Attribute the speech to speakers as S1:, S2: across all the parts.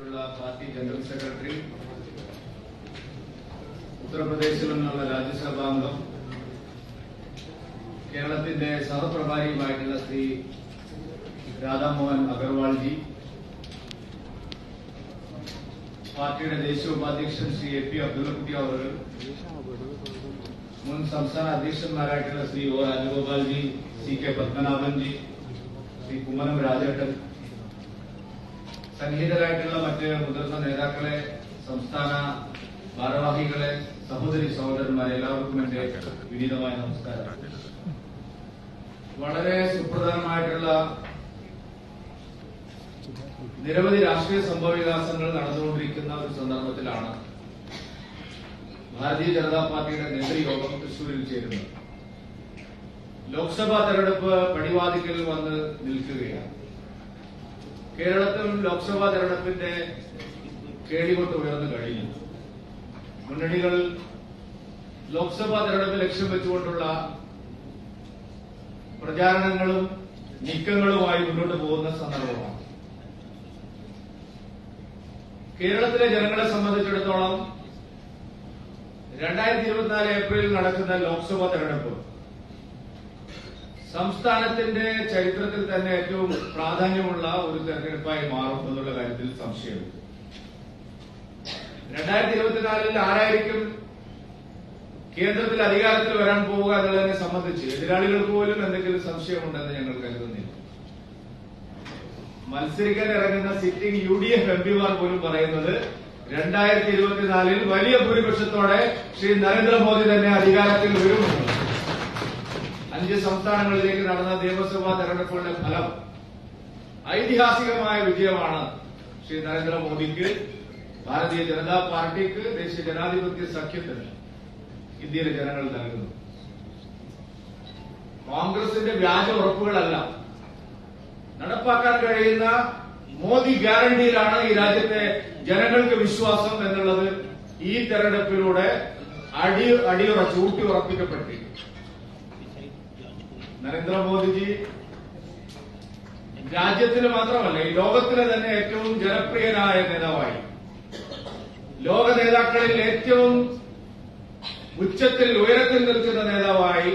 S1: Party general secretary ഉത്തർപ്രദേശിൽ നിന്നുള്ള രാജ്യസഭാംഗം കേരളത്തിന്റെ സഹപ്രഭാരിയുമായിട്ടുള്ള ശ്രീ രാധാമോഹൻ അഗർവാൾജി പാർട്ടിയുടെ ദേശീയ ഉപാധ്യക്ഷൻ ശ്രീ എ പി അബ്ദുള്ളക്കുട്ടി അവർ മുൻ സംസ്ഥാന അധ്യക്ഷന്മാരായിട്ടുള്ള Shri O Rajagopalji C K Padmanabhanji Shri Kummanam രാജേട്ടൻ സന്നിഹിതരായിട്ടുള്ള മറ്റ് മുതിർന്ന നേതാക്കളെ സംസ്ഥാന ഭാരവാഹികളെ സഹോദരി സഹോദരന്മാരെ എല്ലാവർക്കും എന്റെ വിനീതമായ നമസ്കാരം. വളരെ സുപ്രധാനമായിട്ടുള്ള നിരവധി രാഷ്ട്രീയ സംഭവവികാസങ്ങൾ നടന്നുകൊണ്ടിരിക്കുന്ന ഒരു സന്ദർഭത്തിലാണ് ഭാരതീയ ജനതാ പാർട്ടിയുടെ നേതൃയോഗം തൃശൂരിൽ ചേരുന്നത്. ലോക്സഭാ തെരഞ്ഞെടുപ്പ് പടിവാതിക്കൽ വന്ന് നിൽക്കുകയാണ്. കേരളത്തിൽ ലോക്സഭാ തെരഞ്ഞെടുപ്പിന്റെ കേളികൊട്ട് ഉയർന്നു കഴിഞ്ഞു. മുന്നണികൾ ലോക്സഭാ തെരഞ്ഞെടുപ്പ് ലക്ഷ്യം വെച്ചുകൊണ്ടുള്ള പ്രചാരണങ്ങളും നീക്കങ്ങളുമായി മുന്നോട്ട് പോകുന്ന സന്ദർഭമാണ്. കേരളത്തിലെ ജനങ്ങളെ സംബന്ധിച്ചിടത്തോളം രണ്ടായിരത്തി ഇരുപത്തിനാല് ഏപ്രിലിൽ നടക്കുന്ന ലോക്സഭാ തെരഞ്ഞെടുപ്പ് സംസ്ഥാനത്തിന്റെ ചരിത്രത്തിൽ തന്നെ ഏറ്റവും പ്രാധാന്യമുള്ള ഒരു തെരഞ്ഞെടുപ്പായി മാറും എന്നുള്ള കാര്യത്തിൽ സംശയമുണ്ട്. രണ്ടായിരത്തി ഇരുപത്തിനാലിൽ ആരായിരിക്കും കേന്ദ്രത്തിൽ അധികാരത്തിൽ വരാൻ പോവുക എന്നുള്ളതിനെ സംബന്ധിച്ച് എതിരാളികൾക്ക് പോലും എന്തെങ്കിലും സംശയമുണ്ടെന്ന് ഞങ്ങൾ കരുതുന്നില്ല. മത്സരിക്കാൻ ഇറങ്ങുന്ന sitting U D F M പിമാർ പോലും പറയുന്നത് രണ്ടായിരത്തി ഇരുപത്തിനാലിൽ വലിയ ഭൂരിപക്ഷത്തോടെ ശ്രീ നരേന്ദ്രമോദി തന്നെ അധികാരത്തിൽ വരുമെന്ന്. അഞ്ച് സംസ്ഥാനങ്ങളിലേക്ക് നടന്ന നിയമസഭാ തെരഞ്ഞെടുപ്പുകളുടെ ഫലം ഐതിഹാസികമായ വിജയമാണ് ശ്രീ നരേന്ദ്രമോദിക്ക് ഭാരതീയ ജനതാ പാർട്ടിക്ക് ദേശീയ ജനാധിപത്യ സഖ്യത്തിന് ഇന്ത്യയിലെ ജനങ്ങൾ നൽകുന്നു. കോൺഗ്രസിന്റെ വ്യാജ ഉറപ്പുകളല്ല. നടപ്പാക്കാൻ കഴിയുന്ന മോദി ഗ്യാരണ്ടിയിലാണ് ഈ രാജ്യത്തെ ജനങ്ങൾക്ക് വിശ്വാസം എന്നുള്ളത് ഈ തെരഞ്ഞെടുപ്പിലൂടെ അടി അടിയുറച്ച് ഊട്ടി ഉറപ്പിക്കപ്പെട്ടിരിക്കുന്നു നരേന്ദ്രമോദിജി രാജ്യത്തിന് മാത്രമല്ല ഈ ലോകത്തിലെ തന്നെ ഏറ്റവും ജനപ്രിയനായ നേതാവായി. ലോക നേതാക്കളിൽ ഏറ്റവും ഉച്ചത്തിൽ ഉയരത്തിൽ നിൽക്കുന്ന നേതാവായി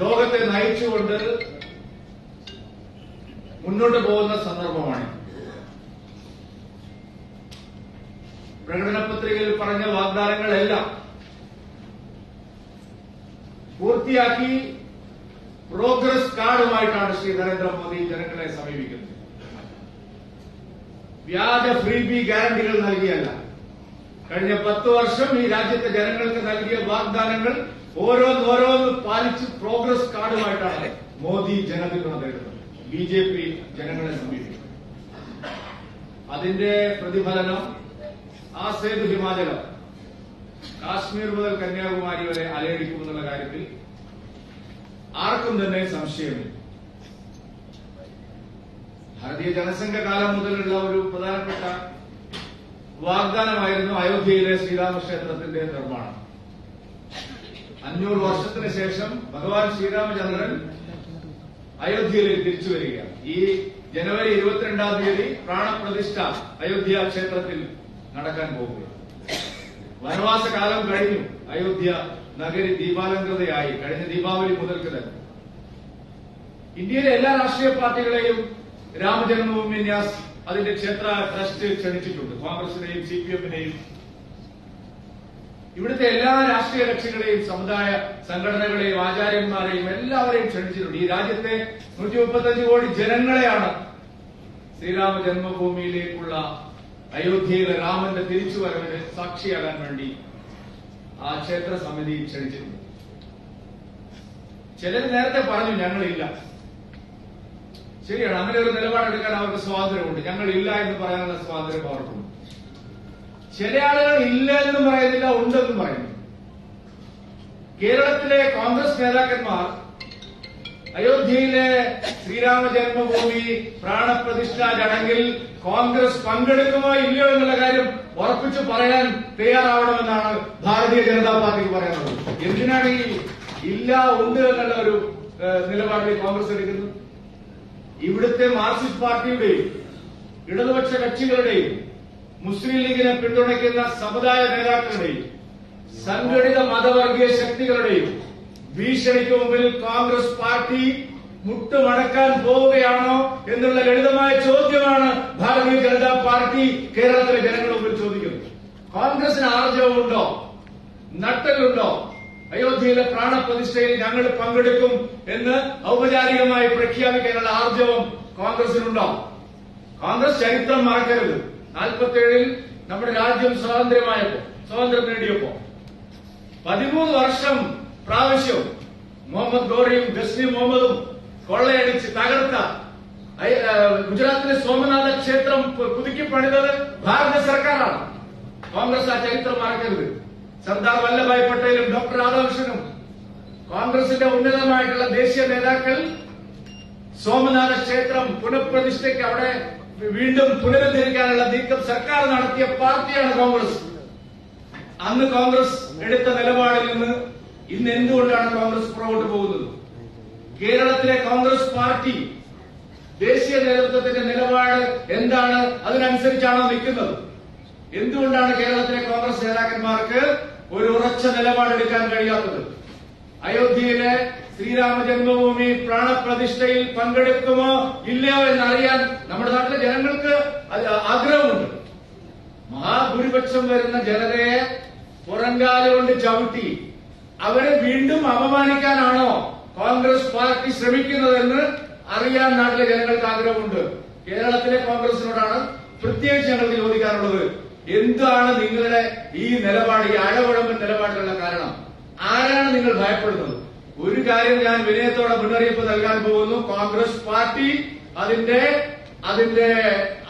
S1: ലോകത്തെ നയിച്ചുകൊണ്ട് മുന്നോട്ട് പോകുന്ന സന്ദർഭമാണ്. പ്രകടന പത്രികയിൽ പറഞ്ഞ വാഗ്ദാനങ്ങളെല്ലാം പൂർത്തിയാക്കി പ്രോഗ്രസ് കാർഡുമായിട്ടാണ് ശ്രീ നരേന്ദ്രമോദി ജനങ്ങളെ സമീപിക്കുന്നത്. വ്യാജ ഫ്രീ ബി ഗ്യാരണ്ടികൾ നൽകിയല്ല. കഴിഞ്ഞ പത്ത് വർഷം ഈ രാജ്യത്തെ ജനങ്ങൾക്ക് നൽകിയ വാഗ്ദാനങ്ങൾ ഓരോന്നോരോന്ന് പാലിച്ച് പ്രോഗ്രസ് കാർഡുമായിട്ടാണ് മോദി ജനപിന്തുണ നേടുന്നത് ബി ജെ പി ജനങ്ങളെ സമീപിക്കുന്നത് അതിന്റെ പ്രതിഫലനം ആ സേതു ഹിമാചലം. കാശ്മീർ മുതൽ കന്യാകുമാരി വരെ അലയടിക്കുമെന്നുള്ള കാര്യത്തിൽ ആർക്കും തന്നെ സംശയമില്ല. ഭാരതീയ ജനസംഘ കാലം മുതലുള്ള ഒരു പ്രധാനപ്പെട്ട വാഗ്ദാനമായിരുന്നു അയോധ്യയിലെ ശ്രീരാമക്ഷേത്രത്തിന്റെ നിർമ്മാണം. അഞ്ഞൂറ് വർഷത്തിന് ശേഷം ഭഗവാൻ ശ്രീരാമചന്ദ്രൻ അയോധ്യയിലേക്ക് തിരിച്ചു വരികയാണ്. ഈ ജനുവരി ഇരുപത്തിരണ്ടാം തീയതി പ്രാണപ്രതിഷ്ഠ അയോധ്യ ക്ഷേത്രത്തിൽ നടക്കാൻ പോവുകയാണ്. വനവാസ കാലം കഴിഞ്ഞു. അയോധ്യ നഗരി ദീപാലങ്കൃതയായി കഴിഞ്ഞ ദീപാവലി മുതൽക്ക് തന്നെ. ഇന്ത്യയിലെ എല്ലാ രാഷ്ട്രീയ പാർട്ടികളെയും രാമജന്മഭൂമി ന്യാസ് അതിന്റെ ക്ഷേത്ര ട്രസ്റ്റ് ക്ഷണിച്ചിട്ടുണ്ട്. കോൺഗ്രസിനെയും സി പി എമ്മിനെയും. ഇവിടുത്തെ എല്ലാ രാഷ്ട്രീയ കക്ഷികളെയും സമുദായ സംഘടനകളെയും ആചാര്യന്മാരെയും എല്ലാവരെയും ക്ഷണിച്ചിട്ടുണ്ട്. ഈ രാജ്യത്തെ നൂറ്റി മുപ്പത്തഞ്ച് കോടി ജനങ്ങളെയാണ് ശ്രീരാമ ജന്മഭൂമിയിലേക്കുള്ള അയോധ്യയിലെ രാമന്റെ തിരിച്ചുവരവിന് സാക്ഷിയാകാൻ വേണ്ടി ആ ക്ഷേത്ര സമിതി ക്ഷണിച്ചിരുന്നു. ചിലർ നേരത്തെ പറഞ്ഞു ഞങ്ങളില്ല. ശരിയാണ് അങ്ങനെ ഒരു നിലപാടെടുക്കാൻ അവർക്ക് സ്വാതന്ത്ര്യമുണ്ട്. ഇല്ല എന്ന് പറയാനുള്ള സ്വാതന്ത്ര്യം അവർക്കുണ്ട്. ചില ആളുകൾ ഇല്ല എന്നും പറയുന്നില്ല ഉണ്ടെന്നും പറയുന്നു. കേരളത്തിലെ കോൺഗ്രസ് നേതാക്കന്മാർ അയോധ്യയിലെ ശ്രീരാമ ജന്മഭൂമി പ്രാണപ്രതിഷ്ഠാ ചടങ്ങിൽ കോൺഗ്രസ് പങ്കെടുക്കുമോ ഇല്ലയോ എന്നുള്ള കാര്യം ഉറപ്പിച്ചു പറയാൻ തയ്യാറാവണമെന്നാണ് ഭാരതീയ ജനതാ പാർട്ടിക്ക് പറയാനുള്ളത്. എന്തിനാണ് ഈ ഇല്ല ഉണ്ട് എന്നുള്ള ഒരു നിലപാടിൽ കോൺഗ്രസ് എടുക്കുന്നത്? ഇവിടുത്തെ മാർക്സിസ്റ്റ് പാർട്ടിയുടെയും ഇടതുപക്ഷ കക്ഷികളുടെയും മുസ്ലിം ലീഗിനെ പിന്തുണയ്ക്കുന്ന സമുദായ നേതാക്കളുടെയും സംഘടിത മതവർഗീയ ശക്തികളുടെയും ഭീഷണിക്ക് മുമ്പിൽ കോൺഗ്രസ് പാർട്ടി മുട്ടുമടക്കാൻ പോവുകയാണോ എന്നുള്ള ലളിതമായ ചോദ്യമാണ് ഭാരതീയ ജനതാ പാർട്ടി കേരളത്തിലെ ജനങ്ങളുടെ ചോദിക്കുന്നത്. കോൺഗ്രസിന് ആർജവമുണ്ടോ നട്ടലുണ്ടോ? അയോധ്യയിലെ പ്രാണപ്രതിഷ്ഠയിൽ ഞങ്ങൾ പങ്കെടുക്കും എന്ന് ഔപചാരികമായി പ്രഖ്യാപിക്കാനുള്ള ആർജവം കോൺഗ്രസിനുണ്ടോ? കോൺഗ്രസ് ചരിത്രം മറക്കരുത്. നാൽപ്പത്തേഴിൽ നമ്മുടെ രാജ്യം സ്വാതന്ത്ര്യമായപ്പോ സ്വാതന്ത്ര്യം നേടിയപ്പോ. പതിമൂന്ന് വർഷം പ്രാവശ്യം മുഹമ്മദ് ഗോറിയും ഗസ്നി മുഹമ്മദും കൊള്ളയടിച്ച് തകർത്ത. ഗുജറാത്തിലെ സോമനാഥ ക്ഷേത്രം പുതുക്കി പണിതത് ഭാരത സർക്കാരാണ്. കോൺഗ്രസ് ആ ചരിത്രം മറക്കരുത്. സർദാർ വല്ലഭായ് പട്ടേലും ഡോക്ടർ രാധാകൃഷ്ണനും കോൺഗ്രസിന്റെ ഉന്നതമായിട്ടുള്ള ദേശീയ നേതാക്കൾ സോമനാഥ ക്ഷേത്രം പുനഃപ്രതിഷ്ഠയ്ക്ക് അവിടെ വീണ്ടും പുനരുദ്ധരിക്കാനുള്ള നീക്കം സർക്കാർ നടത്തിയ പാർട്ടിയാണ് കോൺഗ്രസ്. അന്ന് കോൺഗ്രസ് എടുത്ത നിലപാടിൽ നിന്ന് ഇന്ന് എന്തുകൊണ്ടാണ് കോൺഗ്രസ് പുറകോട്ട് പോകുന്നത്? കേരളത്തിലെ കോൺഗ്രസ് പാർട്ടി ദേശീയ നേതൃത്വത്തിന്റെ നിലപാട് എന്താണ്? അതിനനുസരിച്ചാണോ നിൽക്കുന്നത്? എന്തുകൊണ്ടാണ് കേരളത്തിലെ കോൺഗ്രസ് നേതാക്കന്മാർക്ക് ഒരു ഉറച്ച നിലപാടെടുക്കാൻ കഴിയാത്തത്? അയോധ്യയിലെ ശ്രീരാമ ജന്മഭൂമി പ്രാണപ്രതിഷ്ഠയിൽ പങ്കെടുക്കുമോ ഇല്ലയോ എന്നറിയാൻ നമ്മുടെ നാട്ടിലെ ജനങ്ങൾക്ക് ആഗ്രഹമുണ്ട്. മഹാഭൂരിപക്ഷം വരുന്ന ജനതയെ പുറങ്കാല കൊണ്ട് ചവിട്ടി അവരെ വീണ്ടും അപമാനിക്കാനാണോ കോൺഗ്രസ് പാർട്ടി ശ്രമിക്കുന്നതെന്ന് അറിയാൻ നാട്ടിലെ ജനങ്ങൾക്ക് ആഗ്രഹമുണ്ട്. കേരളത്തിലെ കോൺഗ്രസിനോടാണ് പ്രത്യേകിച്ച് ഞങ്ങൾക്ക് ചോദിക്കാറുള്ളത് എന്താണ് നിങ്ങളുടെ ഈ നിലപാട് ഈ അഴകുഴമ്പൻ നിലപാടിനുള്ള കാരണം? ആരാണ് നിങ്ങൾ ഭയപ്പെടുന്നത്? ഒരു കാര്യം ഞാൻ വിനയത്തോടെ മുന്നറിയിപ്പ് നൽകാൻ പോകുന്നു. കോൺഗ്രസ് പാർട്ടി അതിന്റെ അതിന്റെ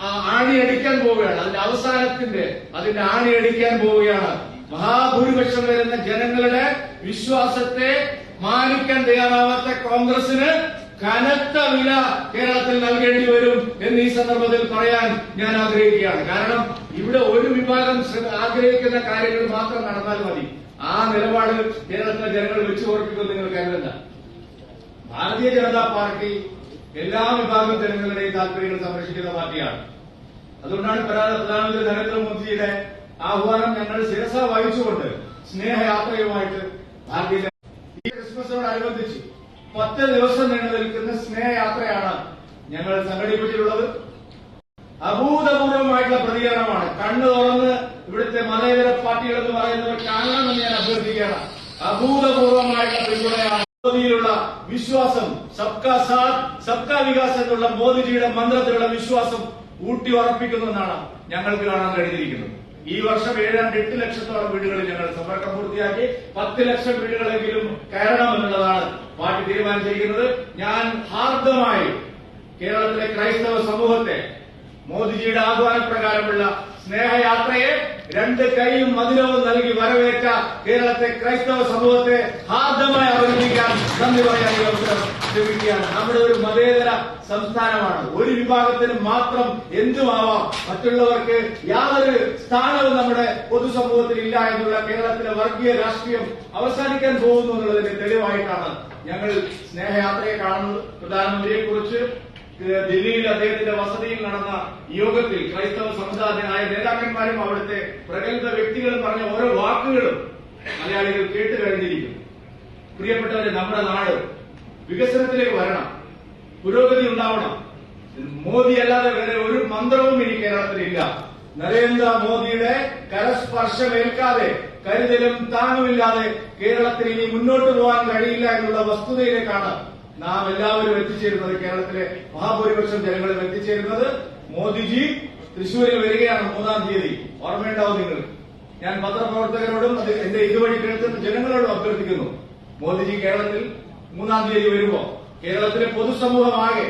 S1: ആണിയടിക്കാൻ പോവുകയാണ്. അതിന്റെ അവസാനത്തിന്റെ അതിന്റെ ആണിയടിക്കാൻ പോവുകയാണ്. മഹാഭൂരിപക്ഷം വരുന്ന ജനങ്ങളുടെ വിശ്വാസത്തെ മാനിക്കാൻ തയ്യാറാവാത്ത കോൺഗ്രസിന് കനത്ത വില കേരളത്തിൽ നൽകേണ്ടി വരും എന്ന് ഈ സന്ദർഭത്തിൽ പറയാൻ ഞാൻ ആഗ്രഹിക്കുകയാണ്. കാരണം ഇവിടെ ഒരു വിഭാഗം ആഗ്രഹിക്കുന്ന കാര്യങ്ങൾ മാത്രം നടന്നാൽ മതി. ആ നിലപാട് കേരളത്തിലെ ജനങ്ങൾ വെച്ചു ഓർപ്പിക്കുമെന്ന് നിങ്ങൾ കരുതണ്ട ഭാരതീയ ജനതാ പാർട്ടി എല്ലാ വിഭാഗം ജനങ്ങളുടെയും താല്പര്യങ്ങൾ സംരക്ഷിക്കുന്ന പാർട്ടിയാണ്. അതുകൊണ്ടാണ് പ്രധാ- പ്രധാനമന്ത്രി നരേന്ദ്രമോദിയുടെ ആഹ്വാനം ഞങ്ങൾ ശിരസ വഹിച്ചുകൊണ്ട് സ്നേഹയാത്രയുമായിട്ട് ഭാരതീയ ഈ ക്രിസ്മസിനോടനുബന്ധിച്ച് പത്ത് ദിവസം നീണ്ടു നിൽക്കുന്ന സ്നേഹയാത്രയാണ് ഞങ്ങൾ സംഘടിപ്പിച്ചിട്ടുള്ളത് അഭൂതപൂർവമായിട്ടുള്ള പ്രതികരണമാണ്. കണ്ണു തുറന്ന് ഇവിടുത്തെ മതേതര പാർട്ടികൾ എന്ന് പറയുന്നവർ കാണണമെന്ന് ഞാൻ അഭ്യർത്ഥിക്കുകയാണ്. അഭൂതപൂർവമായിട്ടുള്ള പിന്തുണയാണ്. മോദിയിലുള്ള വിശ്വാസം സബ്കാ സാത് സബ്കാ വികാസ് എന്നുള്ള മോദിജിയുടെ മന്ത്രത്തിലുള്ള വിശ്വാസം ഊട്ടി ഉറപ്പിക്കുന്നെന്നാണ് ഞങ്ങൾക്ക് കാണാൻ കഴിഞ്ഞിരിക്കുന്നത്. ഈ വർഷം ഏഴാം എട്ട് ലക്ഷത്തോളം വീടുകളിൽ ഞങ്ങൾ സമ്പർക്കം പൂർത്തിയാക്കി. പത്ത് ലക്ഷം വീടുകളെങ്കിലും കയറണമെന്നുള്ളതാണ് പാർട്ടി തീരുമാനിച്ചിരിക്കുന്നത്. ഞാൻ ഹാർദമായി കേരളത്തിലെ ക്രൈസ്തവ സമൂഹത്തെ മോദിജിയുടെ ആഹ്വാനപ്രകാരമുള്ള സ്നേഹയാത്രയെ രണ്ട് കൈയും മധുരവും നൽകി വരവേറ്റ കേരളത്തെ ക്രൈസ്തവ സമൂഹത്തെ ഹാർദമായി അവതരിപ്പിക്കാൻ നന്ദി പറയാൻ ഈ അവസരം ശ്രമിക്കുകയാണ് നമ്മുടെ ഒരു മതേതര സംസ്ഥാനമാണ്. ഒരു വിഭാഗത്തിന് മാത്രം എന്തുമാവാം? മറ്റുള്ളവർക്ക് യാതൊരു സ്ഥാനവും നമ്മുടെ പൊതുസമൂഹത്തിൽ ഇല്ല എന്നുള്ള കേരളത്തിലെ വർഗീയ രാഷ്ട്രീയം അവസാനിക്കാൻ പോകുന്നു എന്നുള്ളതിന്റെ തെളിവായിട്ടാണ് ഞങ്ങൾ സ്നേഹയാത്രയെ കാണുന്നത്. പ്രധാനമന്ത്രിയെ കുറിച്ച് ദില്ലിയിൽ അദ്ദേഹത്തിന്റെ വസതിയിൽ നടന്ന യോഗത്തിൽ ക്രൈസ്തവ സമുദായത്തിനായ നേതാക്കന്മാരും അവിടുത്തെ പ്രഗത്ഭ വ്യക്തികളും പറഞ്ഞ ഓരോ വാക്കുകളും മലയാളികൾ കേട്ട് കഴിഞ്ഞിരിക്കുന്നു. പ്രിയപ്പെട്ടവരെ നമ്മുടെ നാട് വികസനത്തിലേക്ക് വരണം. പുരോഗതി ഉണ്ടാവണം. മോദി അല്ലാതെ വേറെ ഒരു മന്ത്രവും ഇനി കേരളത്തിലില്ല നരേന്ദ്ര മോദിയുടെ കരസ്പർശമേൽക്കാതെ കരുതലും താങ്ങുമില്ലാതെ കേരളത്തിൽ ഇനി മുന്നോട്ട് പോകാൻ കഴിയില്ല എന്നുള്ള വസ്തുതയിലേക്കാണ് നാം എല്ലാവരും എത്തിച്ചേരുന്നത്. കേരളത്തിലെ മഹാഭൂരിപക്ഷം ജനങ്ങളും എത്തിച്ചേരുന്നത് മോദിജി തൃശൂരിൽ വരികയാണ് മൂന്നാം തീയതി. ഓർമ്മയുണ്ടാവും നിങ്ങൾ. ഞാൻ പത്രപ്രവർത്തകരോടും എന്റെ ഇതുവഴി കേൾക്കുന്ന ജനങ്ങളോടും അഭ്യർത്ഥിക്കുന്നു. മോദിജി കേരളത്തിൽ മൂന്നാം തീയതി വരുമ്പോ കേരളത്തിലെ പൊതുസമൂഹമാകെ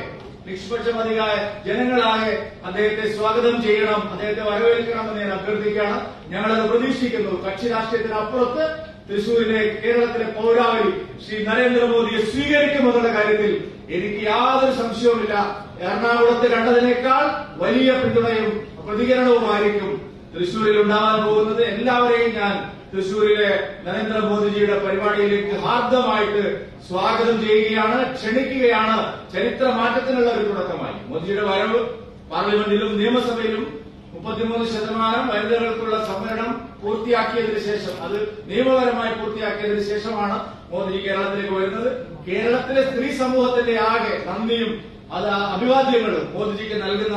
S1: നിഷ്പക്ഷമതിയായ ജനങ്ങളാകെ അദ്ദേഹത്തെ സ്വാഗതം ചെയ്യണം അദ്ദേഹത്തെ വരവേൽക്കണമെന്ന് ഞാൻ അഭ്യർത്ഥിക്കുകയാണ്. ഞങ്ങളത് പ്രതീക്ഷിക്കുന്നു. കക്ഷി രാഷ്ട്രീയത്തിനപ്പുറത്ത് തൃശൂരിലെ കേരളത്തിലെ പൗരാവലി ശ്രീ നരേന്ദ്രമോദിയെ സ്വീകരിക്കുമെന്നുള്ള കാര്യത്തിൽ എനിക്ക് യാതൊരു സംശയവുമില്ല. എറണാകുളത്ത് കണ്ടതിനേക്കാൾ വലിയ പിന്തുണയും പ്രതികരണവുമായിരിക്കും തൃശൂരിൽ ഉണ്ടാകാൻ പോകുന്നത്. എല്ലാവരെയും ഞാൻ തൃശൂരിലെ നരേന്ദ്രമോദിജിയുടെ പരിപാടിയിലേക്ക് ഹാർദമായിട്ട് സ്വാഗതം ചെയ്യുകയാണ് ക്ഷണിക്കുകയാണ്. ചരിത്ര മാറ്റത്തിനുള്ള ഒരു തുടക്കമായി. മോദിജിയുടെ വരവ് പാർലമെന്റിലും നിയമസഭയിലും മുപ്പത്തിമൂന്ന് ശതമാനം വനിതകൾക്കുള്ള സംവരണം പൂർത്തിയാക്കിയതിനു ശേഷം അത് നിയമപരമായി പൂർത്തിയാക്കിയതിനു ശേഷമാണ് മോദി കേരളത്തിലേക്ക് വരുന്നത്. കേരളത്തിലെ സ്ത്രീ സമൂഹത്തിന്റെ ആകെ നന്ദിയും അത് അഭിവാദ്യങ്ങളും മോദിജിക്ക് നൽകുന്ന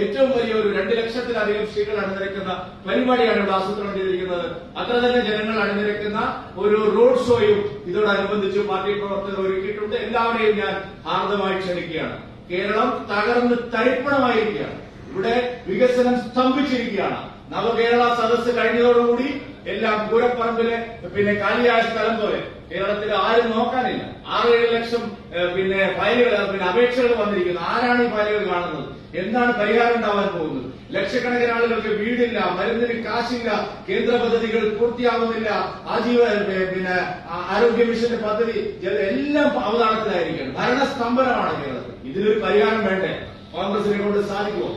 S1: ഏറ്റവും വലിയ ഒരു രണ്ട് ലക്ഷത്തിലധികം സ്ത്രീകൾ അണിനിരക്കുന്ന പരിപാടിയാണ് ഇവിടെ ആസൂത്രണം ചെയ്തിരിക്കുന്നത്. അത്ര തന്നെ ജനങ്ങൾ അണിനിരക്കുന്ന ഒരു റോഡ് ഷോയും ഇതോടനുബന്ധിച്ച് പാർട്ടി പ്രവർത്തകർ ഒരുക്കിയിട്ടുണ്ട്. എല്ലാവരെയും ഞാൻ ഹാർദമായി ക്ഷണിക്കുകയാണ്. കേരളം തകർന്ന് തരിപ്പണമായിരിക്കുകയാണ്. ഇവിടെ വികസനം സ്തംഭിച്ചിരിക്കുകയാണ്. നവകേരള സദസ് കഴിഞ്ഞതോടുകൂടി എല്ലാം പൂരപ്പറമ്പിലെ പിന്നെ കാലിയായ സ്ഥലം പോലെ കേരളത്തിൽ ആരും നോക്കാനില്ല. ആറ് ഏഴ് ലക്ഷം പിന്നെ ഫയലുകൾ പിന്നെ അപേക്ഷകൾ വന്നിരിക്കുന്നു. ആരാണ് ഈ ഫയലുകൾ കാണുന്നത്? എന്താണ് പരിഹാരം ഉണ്ടാവാൻ പോകുന്നത്? ലക്ഷക്കണക്കിന് ആളുകൾക്ക് വീടില്ല മരുന്നിന് കാശില്ല കേന്ദ്ര പദ്ധതികൾ പൂർത്തിയാവുന്നില്ല ആജീവ പിന്നെ ആരോഗ്യ മിഷന്റെ പദ്ധതി എല്ലാം അവതാളത്തിലായിരിക്കണം ഭരണസ്തംഭനമാണ് കേരളത്തിൽ. ഇതിനൊരു പരിഹാരം വേണ്ടേ? കോൺഗ്രസിനെ കൊണ്ട് സാധിക്കുമോ?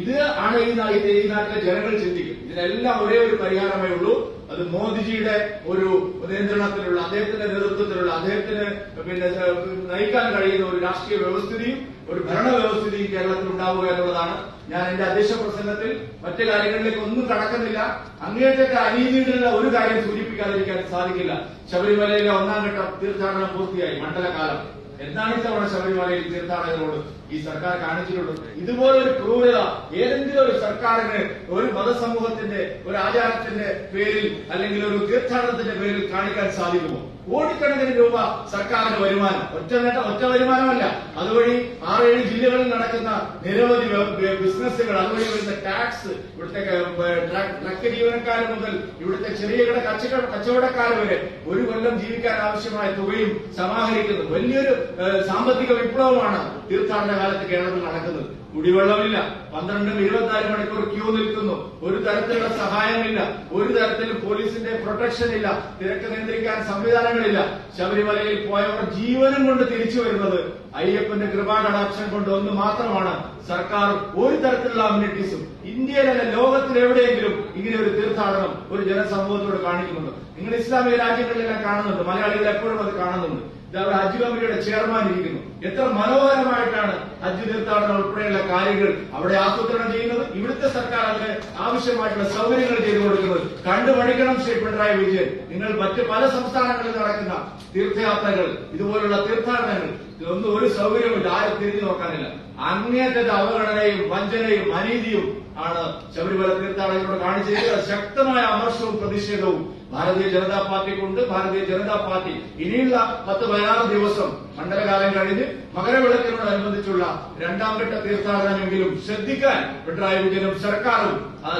S1: ഇത് ആണ് ഈ നാട്ടിലെ ജനങ്ങൾ ചിന്തിക്കും ഇതിനെല്ലാം ഒരേ ഒരു പരിഹാരമേ ഉള്ളൂ. അത് മോദിജിയുടെ ഒരു നിയന്ത്രണത്തിലുള്ള അദ്ദേഹത്തിന്റെ നേതൃത്വത്തിലുള്ള അദ്ദേഹത്തിന് പിന്നെ നയിക്കാൻ കഴിയുന്ന ഒരു രാഷ്ട്രീയ വ്യവസ്ഥിതിയും ഒരു ഭരണ വ്യവസ്ഥിതിയും കേരളത്തിൽ ഉണ്ടാവുക എന്നുള്ളതാണ് ഞാൻ എന്റെ അധ്യക്ഷ പ്രസംഗത്തിൽ മറ്റു കാര്യങ്ങളിലേക്ക് ഒന്നും കടക്കുന്നില്ല. അങ്ങേറ്റത്തെ അനീതിയിലുള്ള ഒരു കാര്യം സൂചിപ്പിക്കാതിരിക്കാൻ സാധിക്കില്ല. ശബരിമലയിലെ ഒന്നാം ഘട്ട തീർത്ഥാടനം പൂർത്തിയായി മണ്ഡലകാലം. എന്താണ് ഇത്തവണ ശബരിമലയിൽ തീർത്ഥാടകരോട് ഈ സർക്കാർ കാണിച്ചിട്ടുള്ളത് ഇതുപോലൊരു ക്രൂരത ഏതെങ്കിലും ഒരു സർക്കാരിന് ഒരു മതസമൂഹത്തിന്റെ ഒരു ആചാരത്തിന്റെ പേരിൽ അല്ലെങ്കിൽ ഒരു തീർത്ഥാടനത്തിന്റെ പേരിൽ കാണിക്കാൻ സാധിക്കുമോ? കോടിക്കണക്കിന് രൂപ സർക്കാരിന്റെ വരുമാനം. ഒറ്റ നേട്ടം ഒറ്റ വരുമാനമല്ല. അതുവഴി ആറേഴ് ജില്ലകളിൽ നടക്കുന്ന നിരവധി ബിസിനസ്സുകൾ അതുവഴി വരുന്ന ടാക്സ് ഇവിടുത്തെ ട്രക്ക് ജീവനക്കാർ മുതൽ ഇവിടുത്തെ ചെറിയ കിട കച്ചവട കച്ചവടക്കാർ വരെ ഒരു കൊല്ലം ജീവിക്കാൻ ആവശ്യമായ തുകയും സമാഹരിക്കുന്നു. വലിയൊരു സാമ്പത്തിക വിപ്ലവമാണ് തീർത്ഥാടന കാലത്ത് കേരളത്തിൽ നടക്കുന്നത്. കുടിവെള്ളമില്ല. പന്ത്രണ്ടും ഇരുപത്തിനാല് മണിക്കൂർ ക്യൂ നിൽക്കുന്നു. ഒരു തരത്തിലുള്ള സഹായമില്ല. ഒരു തരത്തിലും പോലീസിന്റെ പ്രൊട്ടക്ഷൻ ഇല്ല. തിരക്ക് നിയന്ത്രിക്കാൻ സംവിധാനങ്ങളില്ല. ശബരിമലയിൽ പോയവർ ജീവനും കൊണ്ട് തിരിച്ചു വരുന്നത് അയ്യപ്പന്റെ കൃപാകടാക്ഷം കൊണ്ട് ഒന്ന് മാത്രമാണ്. സർക്കാർ ഒരു തരത്തിലുള്ള അമ്യൂണിറ്റീസും ഇന്ത്യയിലല്ല ലോകത്തിൽ എവിടെയെങ്കിലും ഇങ്ങനെ ഒരു തീർത്ഥാടനം ഒരു ജനസമൂഹത്തോട് കാണിക്കുന്നുണ്ട്. നിങ്ങൾ ഇസ്ലാമിക രാജ്യങ്ങളിലെല്ലാം കാണുന്നുണ്ട്. മലയാളികൾ എപ്പോഴും അത് കാണുന്നുണ്ട്. അവിടെ ഹജ്ജ് കമ്മിറ്റിയുടെ ചെയർമാൻ ഇരിക്കുന്നു. എത്ര മനോഹരമായിട്ടാണ് ഹജ്ജ് തീർത്ഥാടനം ഉൾപ്പെടെയുള്ള കാര്യങ്ങൾ അവിടെ ആസൂത്രണം ചെയ്യുന്നത്. ഇവിടുത്തെ സർക്കാർ അതിന് ആവശ്യമായിട്ടുള്ള സൗകര്യങ്ങൾ ചെയ്തു കൊടുക്കുന്നത്. കണ്ടു പഠിക്കണം ശ്രീ പിണറായി വിജയൻ നിങ്ങൾ മറ്റ് പല സംസ്ഥാനങ്ങളിൽ നടക്കുന്ന തീർത്ഥയാത്രകൾ ഇതുപോലുള്ള തീർത്ഥാടനങ്ങൾ ഇതൊന്നും ഒരു സൗകര്യമില്ല ആരും തിരിഞ്ഞു നോക്കാനില്ല. അങ്ങേറ്റത്തെ അവഗണനയും വഞ്ചനയും അനീതിയും ആണ് ശബരിമല തീർത്ഥാടകരോട് കാണിച്ചത് ശക്തമായ അമർഷവും പ്രതിഷേധവും ഭാരതീയ ജനതാ പാർട്ടിക്കുണ്ട്. ഭാരതീയ ജനതാ പാർട്ടി ഇനിയുള്ള പത്ത് പതിനാറ് ദിവസം മണ്ഡലകാലം കഴിഞ്ഞ് മകരവിളക്കിനോടനുബന്ധിച്ചുള്ള രണ്ടാം ഘട്ട തീർത്ഥാടനമെങ്കിലും ശ്രദ്ധിക്കാൻ പിണറായി വിജയനും സർക്കാരും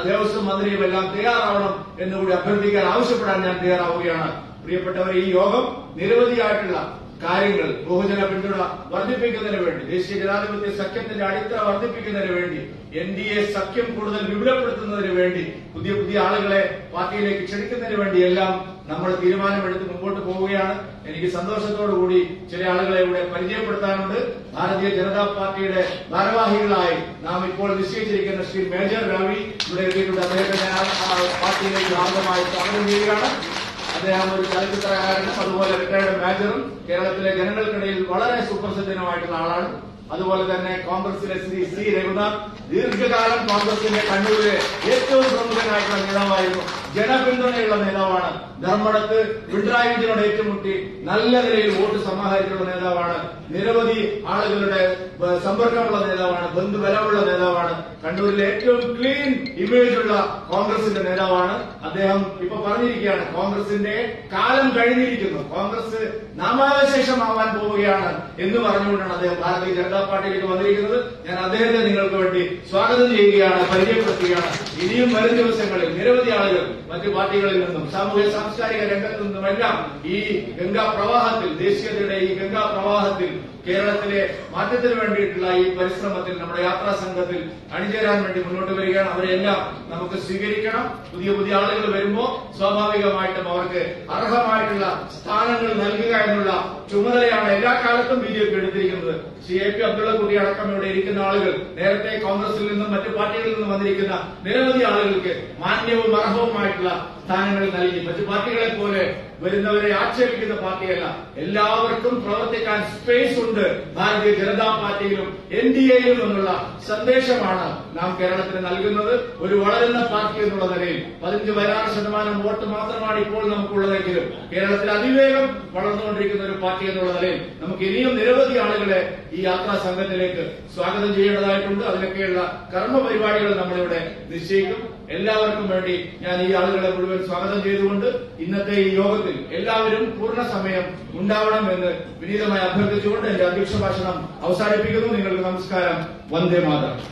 S1: ദേവസ്വം മന്ത്രിയും എല്ലാം തയ്യാറാവണം എന്നുകൂടി അഭ്യർത്ഥിക്കാൻ ആവശ്യപ്പെടാൻ ഞാൻ തയ്യാറാവുകയാണ്. പ്രിയപ്പെട്ടവരെ ഈ യോഗം നിരവധിയായിട്ടുള്ള കാര്യങ്ങൾ ബഹുജന പിന്തുണ വർദ്ധിപ്പിക്കുന്നതിന് വേണ്ടി ദേശീയ ജനാധിപത്യ സഖ്യത്തിന്റെ അടിത്തറ വർദ്ധിപ്പിക്കുന്നതിന് വേണ്ടി എൻ ഡി എ സഖ്യം കൂടുതൽ വിപുലപ്പെടുത്തുന്നതിന് വേണ്ടി പുതിയ പുതിയ ആളുകളെ പാർട്ടിയിലേക്ക് ക്ഷണിക്കുന്നതിന് വേണ്ടി എല്ലാം നമ്മൾ തീരുമാനമെടുത്ത് മുമ്പോട്ട് പോവുകയാണ്. എനിക്ക് സന്തോഷത്തോടുകൂടി ചില ആളുകളെ ഇവിടെ പരിചയപ്പെടുത്താനുണ്ട്. ഭാരതീയ ജനതാ പാർട്ടിയുടെ ഭാരവാഹികളായി നാം ഇപ്പോൾ നിശ്ചയിച്ചിരിക്കുന്ന ശ്രീ മേജർ രവി ഇവിടെ എത്തിയിട്ടുണ്ട്. അദ്ദേഹത്തെ പാർട്ടിയിലേക്ക് ആദ്യമായി സ്വാഗതം ചെയ്യുകയാണ് അദ്ദേഹം ഒരു ചലച്ചിത്രകാരനും അതുപോലെ റിട്ടയർഡ് മേജറും കേരളത്തിലെ ജനങ്ങൾക്കിടയിൽ വളരെ സുപ്രസിദ്ധനുമായിട്ടുള്ള ആളാണ്. അതുപോലെ തന്നെ കോൺഗ്രസിലെ ശ്രീ സി രഘുനാഥ് ദീർഘകാലം കോൺഗ്രസിന്റെ കണ്ണൂരിലെ ഏറ്റവും പ്രമുഖനായിട്ടുള്ള നേതാവായിരുന്നു. ജനപിന്തുണയുള്ള നേതാവാണ് ധർമ്മടത്ത് പിണറായി വിജയനോട് ഏറ്റുമുട്ടി നല്ല നിലയിൽ വോട്ട് സമാഹരിച്ചിട്ടുള്ള നേതാവാണ്. നിരവധി ആളുകളുടെ സമ്പർക്കമുള്ള നേതാവാണ്. ബന്ധുബലമുള്ള നേതാവാണ്. കണ്ണൂരിലെ ഏറ്റവും ക്ലീൻ ഇമേജ് ഉള്ള കോൺഗ്രസിന്റെ നേതാവാണ് അദ്ദേഹം ഇപ്പൊ പറഞ്ഞിരിക്കുകയാണ്. കോൺഗ്രസിന്റെ കാലം കഴിഞ്ഞിരിക്കുന്നു. കോൺഗ്രസ് നാമാവശേഷമാവാൻ പോവുകയാണ് എന്ന് പറഞ്ഞുകൊണ്ടാണ് അദ്ദേഹം ഭാരതീയ ജനതാ പാർട്ടിയിലേക്ക് വന്നിരിക്കുന്നത്. ഞാൻ അദ്ദേഹത്തെ നിങ്ങൾക്ക് വേണ്ടി സ്വാഗതം ചെയ്യുകയാണ് പരിചയപ്പെടുത്തുകയാണ്. ഇനിയും വരും ദിവസങ്ങളിൽ നിരവധി ആളുകൾ മറ്റു പാർട്ടികളിൽ നിന്നും സാമൂഹ്യ സാംസ്കാരിക രംഗത്തു നിന്നുമെല്ലാം ഈ ഗംഗാ പ്രവാഹത്തിൽ ദേശീയതയുടെ ഈ ഗംഗാ പ്രവാഹത്തിൽ കേരളത്തിലെ മാറ്റത്തിന് വേണ്ടിയിട്ടുള്ള ഈ പരിശ്രമത്തിൽ നമ്മുടെ യാത്രാ സംഘത്തിൽ അണിചേരാൻ വേണ്ടി മുന്നോട്ട് വരികയാണ്. അവരെല്ലാം നമുക്ക് സ്വീകരിക്കണം. പുതിയ പുതിയ ആളുകൾ വരുമ്പോൾ സ്വാഭാവികമായിട്ടും അവർക്ക് അർഹമായിട്ടുള്ള സ്ഥാനങ്ങൾ നൽകുക എന്നുള്ള ചുമതലയാണ് എല്ലാ കാലത്തും ബി ജെ പി എടുത്തിരിക്കുന്നത്. ശ്രീ എ പി അബ്ദുള്ളക്കുട്ടി അടക്കം ഇവിടെ ഇരിക്കുന്ന ആളുകൾ നേരത്തെ കോൺഗ്രസിൽ നിന്നും മറ്റു പാർട്ടികളിൽ നിന്നും വന്നിരിക്കുന്ന നിരവധി ആളുകൾക്ക് മാന്യവും അർഹവുമായിട്ടുള്ള സ്ഥാനങ്ങൾ നൽകി. മറ്റു പാർട്ടികളെ പോലെ വരുന്നവരെ ആക്ഷേപിക്കുന്ന പാർട്ടിയല്ല. എല്ലാവർക്കും പ്രവർത്തിക്കാൻ സ്പേസ് ഉണ്ട്. ഭാരതീയ ജനതാ പാർട്ടിയിലും എൻ ഡി എയിലും എന്നുള്ള സന്ദേശമാണ് നാം കേരളത്തിന് നൽകുന്നത് ഒരു വളരുന്ന പാർട്ടി എന്നുള്ള നിലയിൽ പതിനഞ്ച് പതിനാറ് ശതമാനം വോട്ട് മാത്രമാണ് ഇപ്പോൾ നമുക്കുള്ളതെങ്കിലും കേരളത്തിൽ അതിവേഗം വളർന്നുകൊണ്ടിരിക്കുന്ന ഒരു പാർട്ടി എന്നുള്ള നിലയിൽ നമുക്ക് ഇനിയും നിരവധി ആളുകളെ ഈ യാത്രാ സംഘത്തിലേക്ക് സ്വാഗതം ചെയ്യേണ്ടതായിട്ടുണ്ട്. അതിനൊക്കെയുള്ള കർമ്മ പരിപാടികൾ നമ്മളിവിടെ നിശ്ചയിക്കും. എല്ലാവർക്കും വേണ്ടി ഞാൻ ഈ ആളുകളെ മുഴുവൻ സ്വാഗതം ചെയ്തുകൊണ്ട് ഇന്നത്തെ ഈ യോഗത്തിൽ എല്ലാവരും പൂർണ സമയം ഉണ്ടാവണം എന്ന് വിനീതമായി അഭ്യർത്ഥിച്ചുകൊണ്ട് എന്റെ അധ്യക്ഷ ഭാഷണം അവസാനിപ്പിക്കുന്നു. നിങ്ങൾക്ക് നമസ്കാരം. വന്ദേ മാതരം.